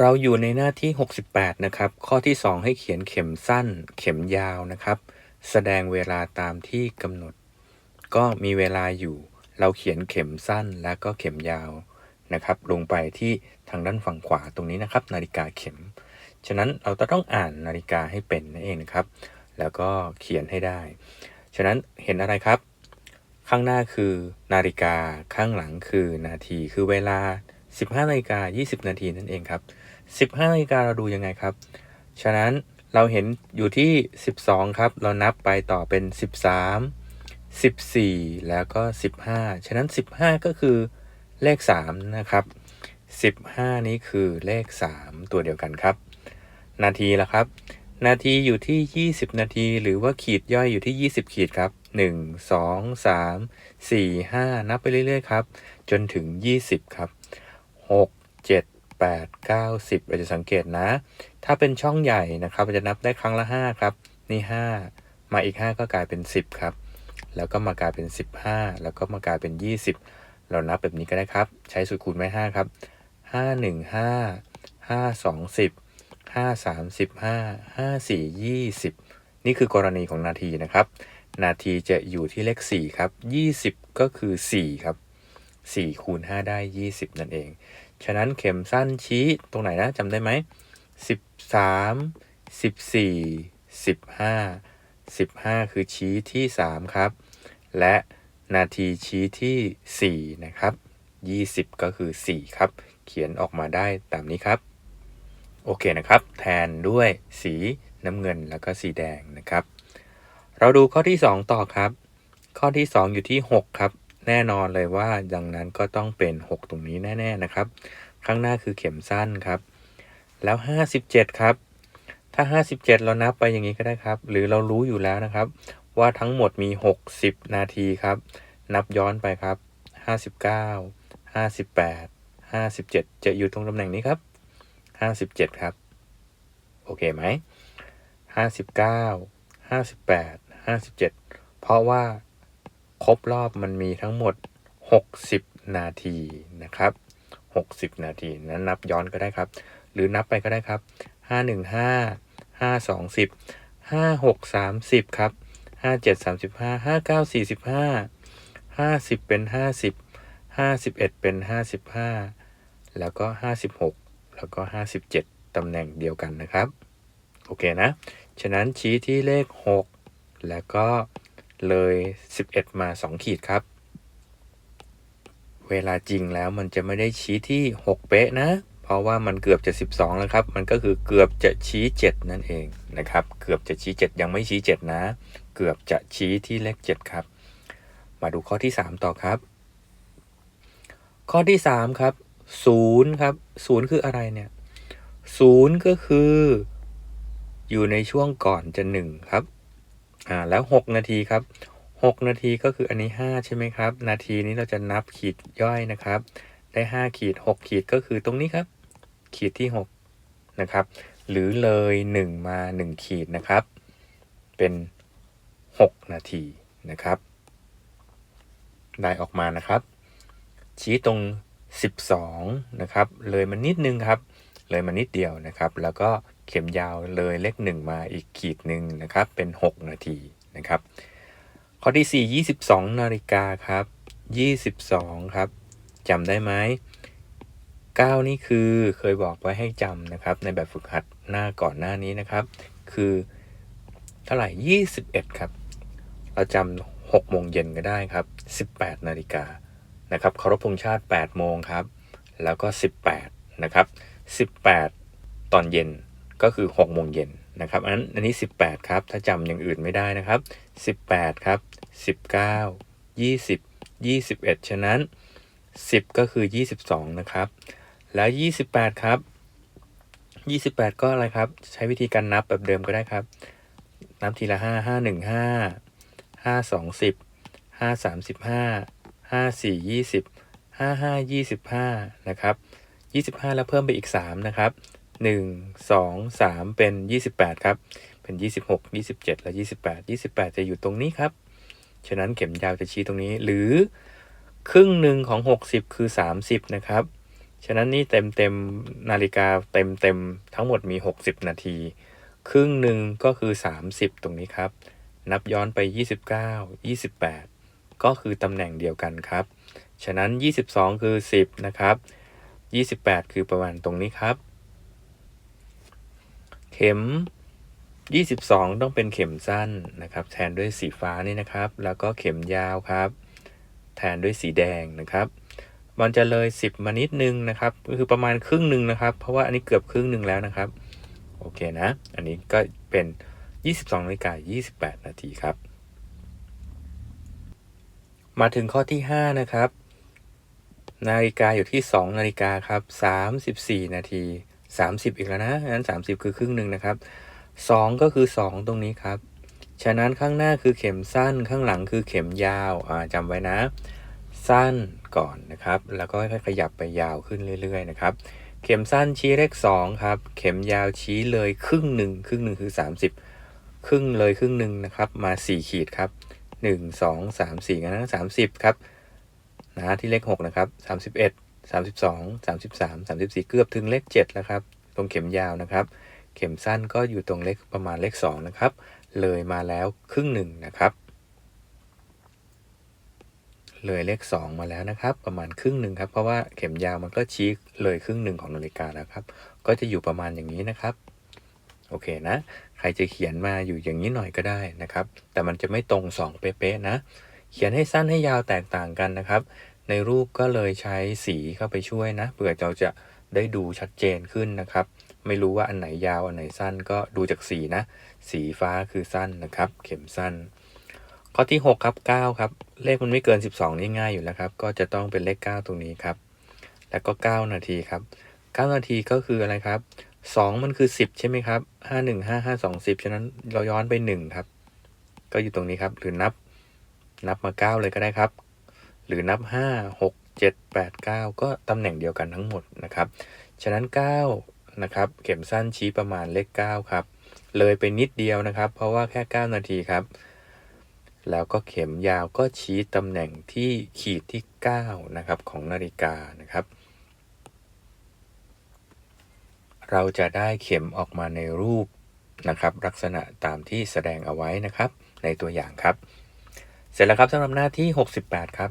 เราอยู่ในหน้าที่ 68 นะครับ ข้อที่ 2 ให้เขียนเข็มสั้น เข็มยาวนะครับ แสดงเวลาตามที่กำหนด ก็มีเวลาอยู่ เราเขียนเข็มสั้นและก็เข็มยาวนะครับ ลงไปที่ทางด้านฝั่งขวาตรงนี้นะครับ นาฬิกาเข็ม ฉะนั้นเราจะต้องอ่านนาฬิกาให้เป็นนั่นเองนะครับ แล้วก็เขียนให้ได้ ฉะนั้นเห็นอะไรครับ ข้างหน้าคือนาฬิกาข้างหลังคือนาทีคือเวลา 15นาฬิกา20 นาทีนั่นเองครับ 15นาฬิกาเราดูยังไงครับ ฉะนั้นเราเห็นอยู่ที่ 12 ครับ เรานับไปต่อเป็น 13 14 แล้วก็ 15 ฉะนั้น 15 ก็คือเลข 3 นะครับ 15 นี้คือเลข 3 ตัวเดียวกันครับ นาทีละครับ นาทีอยู่ที่ 20 นาทีหรือว่าขีดย่อยอยู่ที่ 20 ขีดครับ 1 2 3 4 5 นับไปเรื่อยๆ ครับ จนถึง 20 ครับ 6 7 8 9 10เราจะสังเกตนะ ถ้าเป็นช่องใหญ่นะครับเราจะนับได้ครั้งละ 5 ครับ นี่ 5 มาอีก 5 ก็กลายเป็น 10 ครับ แล้วก็มากลายเป็น 15 แล้วก็มากลายเป็น 20 เรานับแบบนี้ก็ได้ครับ ใช้สูตรคูณไว้5ครับ5 1 5 5 2 10 5 3 15 5 4 20 นี่คือกรณีของนาทีนะครับ นาทีจะอยู่ที่เลข 4 ครับ 20 ก็คือ 4 ครับ 4คูณ5ได้ 20 นั่นเอง ฉะนั้นเข็มสั้นชี้ตรงไหนนะจำได้ไหม 13 14 15 15 คือชี้ที่ 3 ครับ และนาทีชี้ที่ 4 นะครับ 20 ก็คือ 4 ครับ เขียนออกมาได้ตามนี้ครับ โอเคนะครับ แทนด้วยสีน้ำเงินแล้วก็สีแดงนะครับ เราดูข้อที่ 2 ต่อครับ ข้อที่ 2 อยู่ที่ 6 ครับ แน่นอนเลยว่าดังนั้นก็ต้องเป็น 6 ตรงนี้แน่ ๆ นะครับ ข้างหน้าคือเข็มสั้นครับ แล้ว 57 ครับ ถ้า 57 เรานับไปอย่างนี้ก็ได้ครับ หรือเรารู้อยู่แล้วนะครับ ว่าทั้งหมดมี 60 นาทีครับ นับย้อนไปครับ 59 58 57 จะอยู่ตรงตำแหน่งนี้ครับ 57 ครับ โอเคไหม 59 58 57 เพราะว่า ครบรอบมันมีทั้งหมด 60 นาทีนะครับ 60 นาทีนั้นนับย้อนก็ได้ครับ หรือนับไปก็ได้ครับ 515 520 56 30 ครับ 57 35 59 45 50 เป็น 50 51 เป็น 55 แล้วก็ 56 แล้วก็ 57 ตำแหน่งเดียวกันนะครับ โอเคนะ ฉะนั้นชี้ที่เลข 6 แล้วก็ เลย 11 มา 2 ขีดครับ เวลาจริงแล้วมันจะไม่ได้ชี้ที่ 6 เป๊ะนะ เพราะว่ามันเกือบจะ 12 แล้วครับ มันก็คือเกือบจะชี้ 7 นั่นเองนะครับ เกือบจะชี้ 7 ยังไม่ชี้ 7 นะ เกือบจะชี้ที่เลข 7 ครับ มาดูข้อที่ 3 ต่อครับ ข้อที่ 3 ครับ0ครับ0คืออะไรเนี่ย0ก็คือ อยู่ในช่วงก่อนจะ 1 ครับ อ่าแล้ว 6 นาทีครับ 6 นาทีก็คืออันนี้ 5 ใช่ไหมครับ นาทีนี้เราจะนับขีดย่อยนะครับ ได้ 5 ขีด 6 ขีดก็คือตรงนี้ครับ ขีดที่ 6 นะครับ หรือเลย 1 มา 1 ขีดนะครับ เป็น 6 นาทีนะครับ ได้ออกมานะครับ ชี้ตรง 12 นะครับ เลยมานิดนึงครับ เลยมานิดเดียวนะครับ แล้วก็ เข็มยาวเลยเลข1มาอีกขีดหนึ่งนะครับ เป็น 6 นาทีนะครับ ข้อที่ 4 22 นาฬิกาครับ 22 ครับจำได้ไหม9 นี่คือเคยบอกไว้ให้จำนะครับ ในแบบฝึกหัดหน้าก่อนหน้านี้นะครับ คือเท่าไหร่ 21 ครับ เราจำ6โมงเย็นก็ได้ครับ 18 นาฬิกานะครับเคารพธงชาติ 8 โมงครับ แล้วก็ 18 นะครับ 18 ตอนเย็น ก็คือ6โมงเย็นนะครับอันอันนี้ 18 ครับ ถ้าจำอย่างอื่นไม่ได้นะครับ 18 ครับ 19 20 21 ฉะนั้น 10 ก็คือ 22 นะครับ แล้ว 28 ครับ 28 ก็อะไรครับ ใช้วิธีการนับแบบเดิมก็ได้ครับ นับทีละ 5 5 1 5 5 2 10 5 3 15 5 4 20 5 5 25 นะครับ 25 แล้วเพิ่มไปอีก 3 นะครับ 1 2 3 เป็น 28 ครับ เป็น 26 27 และ 28 28 จะอยู่ตรงนี้ครับ ฉะนั้นเข็มยาวจะชี้ตรงนี้ หรือครึ่งหนึ่งของ 60 คือ 30 นะครับ ฉะนั้นนี่เต็มเต็มนาฬิกาเต็มเต็มทั้งหมดมี 60 นาที ครึ่งหนึ่งก็คือ 30 ตรงนี้ครับ นับย้อนไป 29 28 ก็คือตำแหน่งเดียวกันครับ ฉะนั้น 22 คือ 10 นะครับ 28 คือประมาณตรงนี้ครับ เข็ม 22 ต้องเป็นเข็มสั้นนะครับ แทนด้วยสีฟ้านี่นะครับ แล้วก็เข็มยาวครับ แทนด้วยสีแดงนะครับ มันจะเลย 10 มานิดนึงนะครับ ก็คือประมาณครึ่งหนึ่งนะครับ เพราะว่าอันนี้เกือบครึ่งหนึ่งแล้วนะครับ โอเคนะ อันนี้ก็เป็น 22นาฬิกา28 นาทีครับ มาถึงข้อที่ 5 นะครับ นาฬิกาอยู่ที่ 2 นาฬิกาครับ 34 นาที 30 อีกแล้วนะงั้น 30 คือครึ่งหนึ่งนะครับ 2 ก็คือ 2 ตรงนี้ครับ ฉะนั้นข้างหน้าคือเข็มสั้นข้างหลังคือเข็มยาวอ่าจำไว้นะ สั้นก่อนนะครับ แล้วก็ค่อยขยับไปยาวขึ้นเรื่อยๆนะครับ เข็มสั้นชี้เลข2ครับ เข็มยาวชี้เลยครึ่งหนึ่งครึ่งหนึ่งคือ 30 ครึ่งเลยครึ่งหนึ่งนะครับ มา 4 ขีดครับ 1 2 3 4งั้น30ครับนะที่เลข6นะครับ31 32 33 34 เกือบถึงเลข7แล้วครับ ตรงเข็มยาวนะครับ เข็มสั้นก็อยู่ตรงเลขประมาณเลข2นะครับ เลยมาแล้วครึ่งหนึ่งนะครับ เลยเลข 2 มาแล้วนะครับ ประมาณครึ่งหนึ่งครับ เพราะว่าเข็มยาวมันก็ชี้เลยครึ่งหนึ่งของนาฬิกาแล้วครับ ก็จะอยู่ประมาณอย่างนี้นะครับ โอเคนะ ใครจะเขียนมาอยู่อย่างนี้หน่อยก็ได้นะครับ แต่มันจะไม่ตรง 2 เป๊ะๆนะ เขียนให้สั้นให้ยาวแตกต่างกันนะครับ ในรูปก็เลยใช้สีเข้าไปช่วยนะเผื่อเราจะได้ดูชัดเจนขึ้นนะครับ ไม่รู้ว่าอันไหนยาวอันไหนสั้นก็ดูจากสีนะ สีฟ้าคือสั้นนะครับ เข็มสั้น ข้อที่ 6 ครับ 9 ครับ เลขมันไม่เกิน 12 นี่ง่ายอยู่แล้วครับ ก็จะต้องเป็นเลข 9 ตรงนี้ครับ แล้วก็ 9 นาทีครับ 9 นาทีก็คืออะไรครับ 2 มันคือ 10 ใช่ไหมครับ 5 1 5 5 2 10 ฉะนั้นเราย้อนไป 1 ครับ ก็อยู่ตรงนี้ครับ หรือนับนับมา 9 เลยก็ได้ครับ หรือนับ 5 6 7 8 9 ก็ตำแหน่งเดียวกันทั้งหมดนะครับ ฉะนั้น 9 นะครับ เข็มสั้นชี้ประมาณเลข 9 ครับ เลยไปนิดเดียวนะครับ เพราะว่าแค่ 9 นาทีครับ แล้วก็เข็มยาวก็ชี้ตำแหน่งที่ขีดที่ 9 นะครับของนาฬิกานะครับ เราจะได้เข็มออกมาในรูปนะครับ ลักษณะตามที่แสดงเอาไว้นะครับ ในตัวอย่างครับ เสร็จแล้วครับสำหรับหน้าที่ 68 ครับ